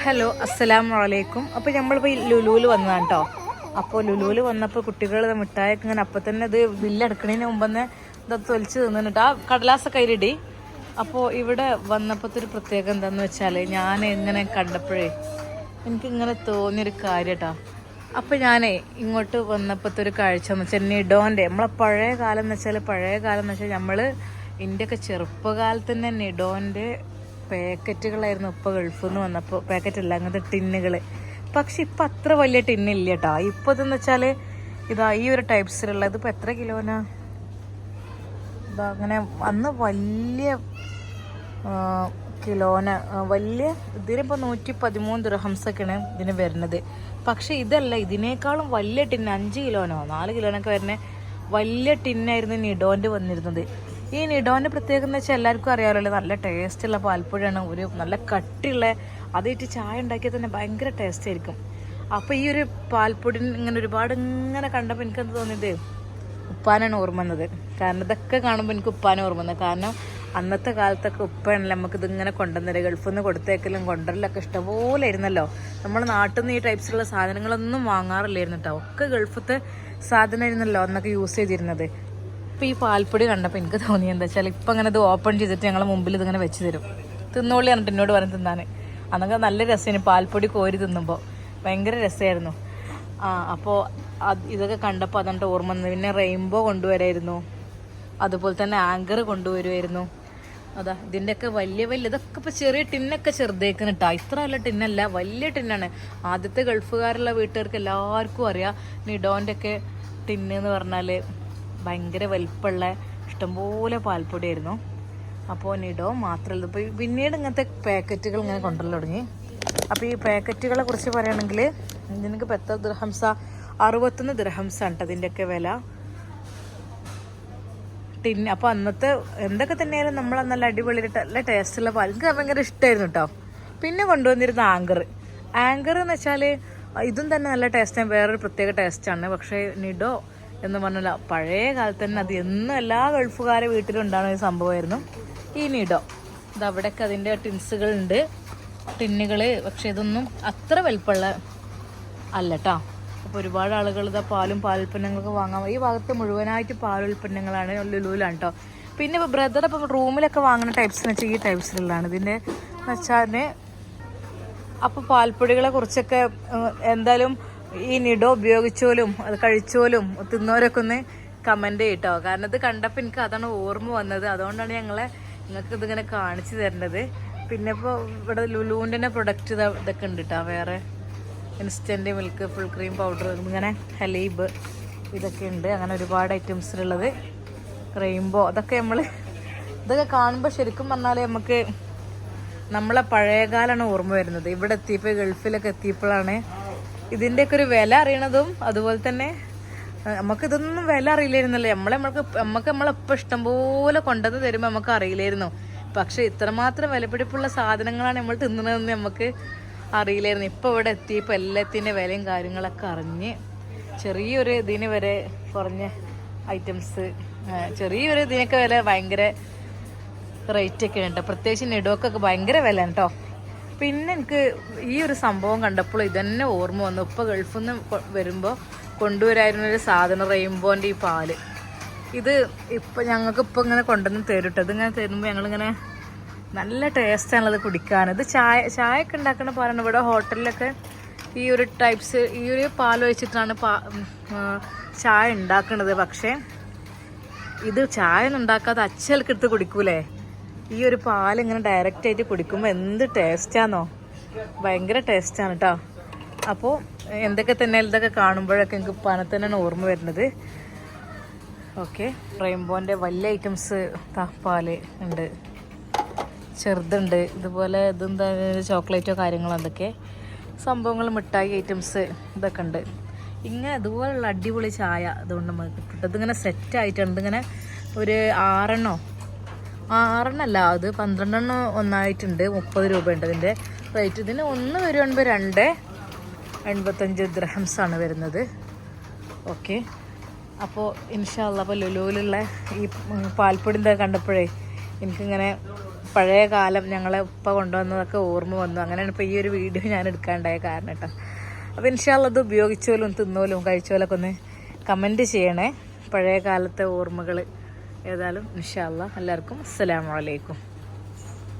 Hello അസ്സലാമു വലൈക്കും അപ്പോൾ നമ്മളിപ്പോൾ ലുലുവിൽ വന്നതാണ് കേട്ടോ അപ്പോൾ ലുലുവിൽ വന്നപ്പോൾ കുട്ടികൾ മിഠായൊക്കെ ഇങ്ങനെ അപ്പം തന്നെ ഇത് ബില്ലടക്കണതിന് മുമ്പ് തന്നെ ഇത് തൊലിച്ച് തിന്നിട്ട് ആ കടലാസ കയ്യിലിടി അപ്പോൾ ഇവിടെ വന്നപ്പോഴത്തെ ഒരു പ്രത്യേകത എന്താണെന്ന് വെച്ചാൽ ഞാൻ ഇങ്ങനെ കണ്ടപ്പോഴേ എനിക്ക് എനിക്കിങ്ങനെ തോന്നിയൊരു കാര്യം കേട്ടോ അപ്പോൾ ഞാനേ ഇങ്ങോട്ട് വന്നപ്പോഴത്തെ ഒരു കാഴ്ച എന്ന് വെച്ചാൽ നിഡോന്റെ നമ്മളെ പഴയ കാലം എന്ന് വെച്ചാൽ പഴയ കാലം എന്ന് വെച്ചാൽ നമ്മൾ ഇന്ത്യയൊക്കെ ചെറുപ്പകാലത്ത് തന്നെ നിഡോന്റെ പാക്കറ്റുകളായിരുന്നു ഇപ്പോൾ ഗൾഫിൽ നിന്ന് വന്നപ്പോൾ പാക്കറ്റല്ല അങ്ങനത്തെ ടിന്നുകൾ പക്ഷെ ഇപ്പം അത്ര വലിയ ടിന്നില്ല കേട്ടോ ഇപ്പോൾ ഇതെന്ന് വെച്ചാൽ ഇതാ ഈ ഒരു ടൈപ്സിലുള്ള ഇതിപ്പോൾ എത്ര കിലോനാ ഇതാ അങ്ങനെ അന്ന് വലിയ കിലോന വലിയ ഇതിനിപ്പോൾ നൂറ്റി പതിമൂന്ന് ദുരഹംസൊക്കെയാണ് ഇതിന് വരുന്നത്. പക്ഷേ ഇതല്ല ഇതിനേക്കാളും വലിയ ടിന്ന് അഞ്ച് കിലോനോ നാല് കിലോനൊക്കെ വരുന്ന വലിയ ടിന്നായിരുന്നു നിഡോന്റെ വന്നിരുന്നത്. ഈ നിഡോന്റെ പ്രത്യേകത എന്ന് വെച്ചാൽ എല്ലാവർക്കും അറിയാമല്ലോ നല്ല ടേസ്റ്റുള്ള പാൽപ്പുഴയാണ് ഒരു നല്ല കട്ടിയുള്ള അതിട്ട് ചായ ഉണ്ടാക്കിയാൽ തന്നെ ഭയങ്കര ടേസ്റ്റ് ആയിരിക്കും. അപ്പോൾ ഈ ഒരു പാൽപ്പൊടി ഇങ്ങനെ ഒരുപാട് ഇങ്ങനെ കണ്ടപ്പോൾ എനിക്കെന്ത് തോന്നിയത്? ഉപ്പാനാണ് ഓർമ്മ വന്നത്. കാരണം ഇതൊക്കെ കാണുമ്പോൾ എനിക്ക് ഉപ്പാനെ ഓർമ്മ വന്നത്. കാരണം അന്നത്തെ കാലത്തൊക്കെ ഉപ്പാണല്ലോ നമുക്ക് ഇതിങ്ങനെ കൊണ്ടുവന്നത്. ഗൾഫിൽ നിന്ന് കൊടുത്തേക്കലും കൊണ്ടുവരലൊക്കെ ഇഷ്ടംപോലെ ആയിരുന്നല്ലോ. നമ്മുടെ നാട്ടിൽ നിന്ന് ഈ ടൈപ്സിലുള്ള സാധനങ്ങളൊന്നും വാങ്ങാറില്ലായിരുന്നു കേട്ടോ ഒക്കെ ഗൾഫത്തെ സാധനമായിരുന്നല്ലോ അന്നൊക്കെ യൂസ് ചെയ്തിരുന്നത്. ഇപ്പം ഈ പാൽപ്പൊടി കണ്ടപ്പോൾ എനിക്ക് തോന്നി എന്താ വെച്ചാൽ ഇപ്പം അങ്ങനെ ഇത് ഓപ്പൺ ചെയ്തിട്ട് ഞങ്ങളെ മുമ്പിൽ ഇതിങ്ങനെ വെച്ച് തരും. തിന്നോളി പറഞ്ഞിട്ട് എന്നോട് പറഞ്ഞ് തിന്നാൻ അന്നൊക്കെ നല്ല രസമാണ് പാൽപ്പൊടി കോരി തിന്നുമ്പോൾ ഭയങ്കര രസമായിരുന്നു ആ അപ്പോൾ ഇതൊക്കെ കണ്ടപ്പോൾ അതുകൊണ്ട് ഓർമ്മ വന്നത് പിന്നെ റെയിൻബോ കൊണ്ടുവരായിരുന്നു. അതുപോലെ തന്നെ ആങ്കർ കൊണ്ടുവരുമായിരുന്നു അതാ ഇതിന്റെയൊക്കെ വലിയ വലിയ ഇതൊക്കെ ഇപ്പോൾ ചെറിയ ടിന്നൊക്കെ ചെറുതേക്കുന്ന കേട്ടോ ഇത്ര നല്ല ടിന്നല്ല വലിയ ടിന്നാണ്. ആദ്യത്തെ ഗൾഫുകാരുള്ള വീട്ടുകാർക്ക് എല്ലാവർക്കും അറിയാം. നിഡോന്റെ ഒക്കെ ടിന്ന് എന്ന് പറഞ്ഞാൽ ഭയങ്കര വലിപ്പമുള്ള ഇഷ്ടംപോലെ പാൽപ്പൊടിയായിരുന്നു. അപ്പോൾ നിഡോ മാത്രമല്ല. ഇപ്പോൾ പിന്നീട് ഇങ്ങനത്തെ പാക്കറ്റുകൾ ഇങ്ങനെ കൊണ്ടുവരൽ തുടങ്ങി. അപ്പോൾ ഈ പാക്കറ്റുകളെ കുറിച്ച് പറയുകയാണെങ്കിൽ ഇതിനൊക്കെ എത്ര ദിർഹംസ അറുപത്തൊന്ന് ദിർഹംസാണ് കേട്ടോ ഇതിന്റെയൊക്കെ വില. ടിൻ അപ്പോൾ അന്നത്തെ എന്തൊക്കെ തന്നെയായാലും നമ്മൾ നല്ല അടിപൊളി നല്ല ടേസ്റ്റുള്ള പാൽ. എനിക്ക് ഭയങ്കര ഇഷ്ടമായിരുന്നു കേട്ടോ. പിന്നെ കൊണ്ടുവന്നിരുന്ന ആങ്കർ ആങ്കർ എന്ന് വെച്ചാൽ ഇതും തന്നെ നല്ല ടേസ്റ്റാണ് വേറൊരു പ്രത്യേക ടേസ്റ്റാണ് പക്ഷേ നിഡോ എന്ന് പറഞ്ഞാൽ പഴയ കാലത്ത് തന്നെ അത് എന്നും എല്ലാ ഗൾഫുകാരെ വീട്ടിലും ഉണ്ടാകുന്ന ഒരു സംഭവമായിരുന്നു. നിഡോ ഇത് അവിടെയൊക്കെ അതിന്റെ ടിൻസുകൾ ഉണ്ട് ടിന്നുകൾ പക്ഷെ ഇതൊന്നും അത്ര വലിപ്പമുള്ള അല്ല കേട്ടോ അപ്പോൾ ഒരുപാട് ആളുകൾ ഇതാ പാലും പാലുൽപ്പന്നങ്ങളൊക്കെ വാങ്ങാൻ ഈ ഭാഗത്ത് മുഴുവനായിട്ട് പാലുൽപ്പന്നങ്ങളാണ് ലുലുവിലാണ് കേട്ടോ പിന്നെ ഇപ്പോൾ ബ്രദർ ഇപ്പം റൂമിലൊക്കെ വാങ്ങുന്ന ടൈപ്സ് എന്ന് വെച്ചാൽ ഈ ടൈപ്സിലുള്ളതാണ്. ഇതിന്റെ എന്ന് വെച്ചാൽ അപ്പോൾ പാൽപ്പൊടികളെ കുറിച്ചൊക്കെ എന്തായാലും ഈ നിഡോ ഉപയോഗിച്ചോലും അത് കഴിച്ചോലും തിന്നോരൊക്കെ ഒന്ന് കമന്റ് ചെയ്യട്ടോ കാരണം ഇത് കണ്ടപ്പോൾ എനിക്ക് അതാണ് ഓർമ്മ വന്നത്. അതുകൊണ്ടാണ് ഞങ്ങളെ നിങ്ങൾക്ക് ഇതിങ്ങനെ കാണിച്ചു തരേണ്ടത് പിന്നെ ഇപ്പോൾ ഇവിടെ ലുലുവിന്റെ തന്നെ പ്രൊഡക്റ്റ് ഇതൊക്കെ ഉണ്ട് കേട്ടോ വേറെ instant milk full cream powder ഇങ്ങനെ ഹലീബ് ഇതൊക്കെ ഉണ്ട്. അങ്ങനെ ഒരുപാട് ഐറ്റംസിലുള്ളത് റെയിൻബോ അതൊക്കെ നമ്മൾ ഇതൊക്കെ കാണുമ്പോൾ ശരിക്കും പറഞ്ഞാൽ നമുക്ക് നമ്മളെ പഴയകാലമാണ് ഓർമ്മ വരുന്നത്. ഇവിടെ എത്തിയപ്പോൾ ഗൾഫിലൊക്കെ എത്തിയപ്പോഴാണ് ഇതിന്റെയൊക്കെ ഒരു വില അറിയണതും അതുപോലെ തന്നെ നമുക്ക് ഇതൊന്നും വില അറിയില്ലായിരുന്നല്ലോ. നമ്മളെ നമ്മൾക്ക് നമുക്ക് നമ്മളെപ്പോൾ ഇഷ്ടംപോലെ കൊണ്ടത് തരുമ്പോൾ നമുക്ക് അറിയില്ലായിരുന്നു. പക്ഷെ ഇത്രമാത്രം വിലപിടിപ്പുള്ള സാധനങ്ങളാണ് നമ്മൾ തിന്നണതെന്ന് നമുക്ക് അറിയില്ലായിരുന്നു. ഇപ്പോൾ ഇവിടെ എത്തിയപ്പോൾ എല്ലാത്തിന്റെ വിലയും കാര്യങ്ങളൊക്കെ അറിഞ്ഞ് ചെറിയൊരു ഇതിന് വരെ കുറഞ്ഞ ഐറ്റംസ് ചെറിയൊരു ഇതിനൊക്കെ വില ഭയങ്കര റേറ്റ് ഒക്കെ ഉണ്ട്. പ്രത്യേകിച്ച് നെടുവൊക്കെ ഭയങ്കര വില കേട്ടോ പിന്നെ എനിക്ക് ഈ ഒരു സംഭവം കണ്ടപ്പോൾ ഇതന്നെ ഓർമ്മ വന്നു. ഇപ്പോൾ ഗൾഫിൽ നിന്ന് വരുമ്പോ വരുമ്പോൾ കൊണ്ടുവരായിരുന്ന ഒരു സാധനം റെയിൻബോന്റെ ഈ പാൽ. ഇത് ഇപ്പം ഞങ്ങൾക്ക് ഇപ്പോൾ ഇങ്ങനെ കൊണ്ടുവന്ന് തരും കേട്ടോ ഇതിങ്ങനെ തരുമ്പോൾ ഞങ്ങളിങ്ങനെ നല്ല ടേസ്റ്റാണത് കുടിക്കാൻ. ഇത് ചായ ചായ ഒക്കെ ഉണ്ടാക്കുന്ന പാലാണ് ഇവിടെ ഹോട്ടലിലൊക്കെ ഈ ഒരു ടൈപ്സ് ഈ ഒരു പാൽ പാ ചായ ഉണ്ടാക്കുന്നത് പക്ഷേ ഇത് ചായ ഒന്നും ഉണ്ടാക്കാതെ അച്ചൽക്കെടുത്ത് കുടിക്കൂലേ? ഈ ഒരു പാൽ ഇങ്ങനെ ഡയറക്റ്റ് ആയിട്ട് കുടിക്കുമ്പോൾ എന്ത് ടേസ്റ്റാന്നോ ഭയങ്കര ടേസ്റ്റാണ് കേട്ടോ അപ്പോൾ എന്തൊക്കെ തന്നെ ഇതൊക്കെ കാണുമ്പോഴൊക്കെ എനിക്ക് പണത്തന്നെയാണ് ഓർമ്മ വരുന്നത്. ഓക്കെ റെയിൻബോന്റെ വലിയ ഐറ്റംസ് പാൽ ഉണ്ട്. ചെറുതുണ്ട്. ഇതുപോലെ ഇതെന്താ ചോക്ലേറ്റോ കാര്യങ്ങളോ എന്തൊക്കെ. സംഭവങ്ങൾ മിഠായി ഐറ്റംസ് ഇതൊക്കെ ഉണ്ട്. ഇങ്ങനെ ഇതുപോലുള്ള അടിപൊളി ചായ അതുകൊണ്ട് നമുക്ക് കിട്ടും. ഇതിങ്ങനെ സെറ്റായിട്ടുണ്ട് ഇങ്ങനെ ഒരു ആറെണ്ണോ ആറെണ്ണല്ല അത് പന്ത്രണ്ടെണ്ണം ഒന്നായിട്ടുണ്ട്. മുപ്പത് രൂപ ഉണ്ട് അതിന്റെ റേറ്റ് ഇതിന് ഒന്ന് വരുമ്പോൾ രണ്ട് എൺപത്തഞ്ച് ദ്രഹംസ് ആണ് വരുന്നത്. ഓക്കെ അപ്പോൾ ഇൻഷാല്ല അപ്പോൾ ലുലുവിലുള്ള ഈ പാൽപ്പൊടിന്റെ കണ്ടപ്പോഴേ എനിക്കിങ്ങനെ പഴയ കാലം ഞങ്ങളെ ഉപ്പ കൊണ്ടുവന്നതൊക്കെ ഓർമ്മ വന്നു. അങ്ങനെയാണ് ഇപ്പോൾ ഈ ഒരു വീഡിയോ ഞാൻ എടുക്കാണ്ടായ കാരണം കേട്ടോ അപ്പോൾ ഇൻഷാല്ല അത് ഉപയോഗിച്ചോലും തിന്നോലും കഴിച്ചോലൊക്കെ ഒന്ന് കമന്റ് ചെയ്യണേ. പഴയ കാലത്തെ ഓർമ്മകൾ ഏതായാലും ഇൻഷാല്ല എല്ലാവർക്കും അസ്സലാമു അലൈക്കും.